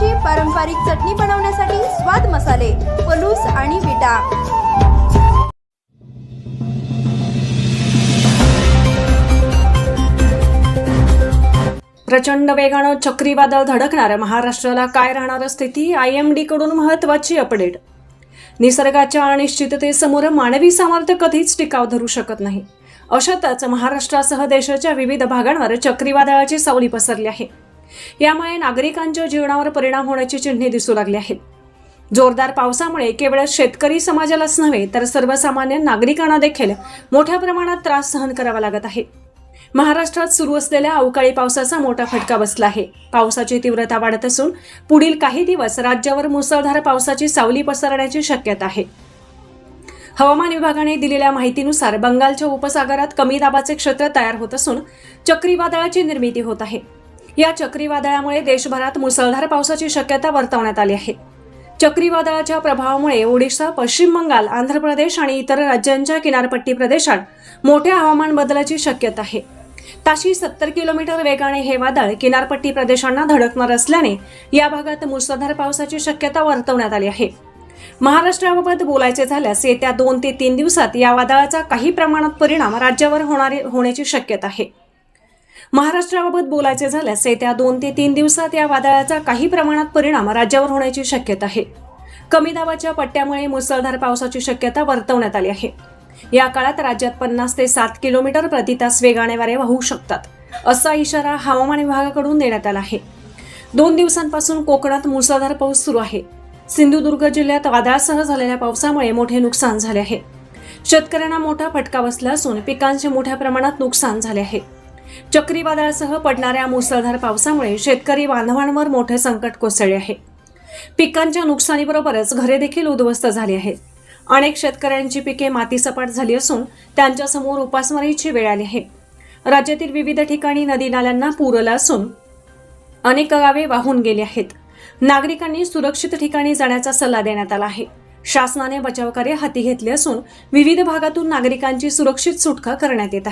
चवीची पारंपरिक चटणी बनवण्यासाठी स्वाद मसाले पलूस आणि विटा. प्रचंड वेगानं चक्रीवादळ धडकणार महाराष्ट्राला काय राहणार स्थिती? आय एम डी कडून महत्वाची अपडेट. निसर्गाच्या अनिश्चिततेसमोर मानवी सामर्थ्य कधीच टिकाव धरू शकत नाही. अशातच महाराष्ट्रासह देशाच्या विविध भागांवर चक्रीवादळाची सावली पसरली आहे. यामुळे नागरिकांच्या जीवनावर परिणाम होण्याची चिन्हे दिसू लागली आहेत. जोरदार पावसामुळे केवळ शेतकरी समाजालाच नव्हे तर सर्वसामान्य नागरिकांना देखील मोठ्या प्रमाणात त्रास सहन करावा लागत आहे. महाराष्ट्रात सुरू असलेल्या अवकाळी पावसाचा मोठा फटका बसला आहे. पावसाची तीव्रता वाढत असून पुढील काही दिवस राज्यावर मुसळधार पावसाची सावली पसरण्याची शक्यता आहे. हवामान विभागाने दिलेल्या माहितीनुसार बंगालच्या उपसागरात कमी दाबाचे क्षेत्र तयार होत असून चक्रीवादळाची निर्मिती होत आहे. या चक्रीवादळामुळे देशभरात मुसळधार पावसाची शक्यता वर्तवण्यात आली आहे. चक्रीवादळाच्या प्रभावामुळे ओडिशा पश्चिम बंगाल आंध्र प्रदेश आणि इतर राज्यांच्या किनारपट्टी प्रदेशात मोठ्या हवामान बदलाची शक्यता आहे. ताशी सत्तर किलोमीटर वेगाने हे वादळ किनारपट्टी प्रदेशांना धडकणार असल्याने या भागात मुसळधार पावसाची शक्यता वर्तवण्यात आली आहे. महाराष्ट्राबाबत बोलायचे झाल्यास येत्या दोन ते तीन दिवसात या वादळाचा काही प्रमाणात परिणाम राज्यावर होणारे होण्याची शक्यता आहे. महाराष्ट्राबाबत बोलायचे झाल्यास येत्या दोन ते तीन दिवसात या वादळाचा काही प्रमाणात परिणाम राज्यावर होण्याची शक्यता आहे. कमी दाबाच्या पट्ट्यामुळे मुसळधार पावसाची शक्यता वर्तवण्यात आली आहे. या काळात राज्यात पन्नास ते सात किलोमीटर प्रति तास वेगाने वारे वाहू शकतात असा इशारा हवामान विभागाकडून देण्यात आला आहे. दोन दिवसांपासून कोकणात मुसळधार पाऊस सुरू आहे. सिंधुदुर्ग जिल्ह्यात वादळासह झालेल्या पावसामुळे मोठे नुकसान झाले आहे. शेतकऱ्यांना मोठा फटका बसला असून पिकांचे मोठ्या प्रमाणात नुकसान झाले आहे. चक्रीवादळासह पडणाऱ्या मुसळधार पावसामुळे शेतकरी बांधवांवर मोठे संकट कोसळले आहे. पिकांच्या नुकसानीबरोबरच घरे देखील उद्ध्वस्त झाली आहेत. अनेक शेतकऱ्यांची पिके मातीसपाट झाली असून त्यांच्यासमोर उपासमारीची वेळ आली आहे. राज्यातील विविध ठिकाणी नदी नाल्यांना पूर आला असून अनेक गावे वाहून गेली आहेत. नागरिकांनी सुरक्षित ठिकाणी जाण्याचा सल्ला देण्यात आला आहे. शासनाने बचावकार्य हाती घेतले असून विविध भागातून नागरिकांची सुरक्षित सुटका करण्यात येत आहे.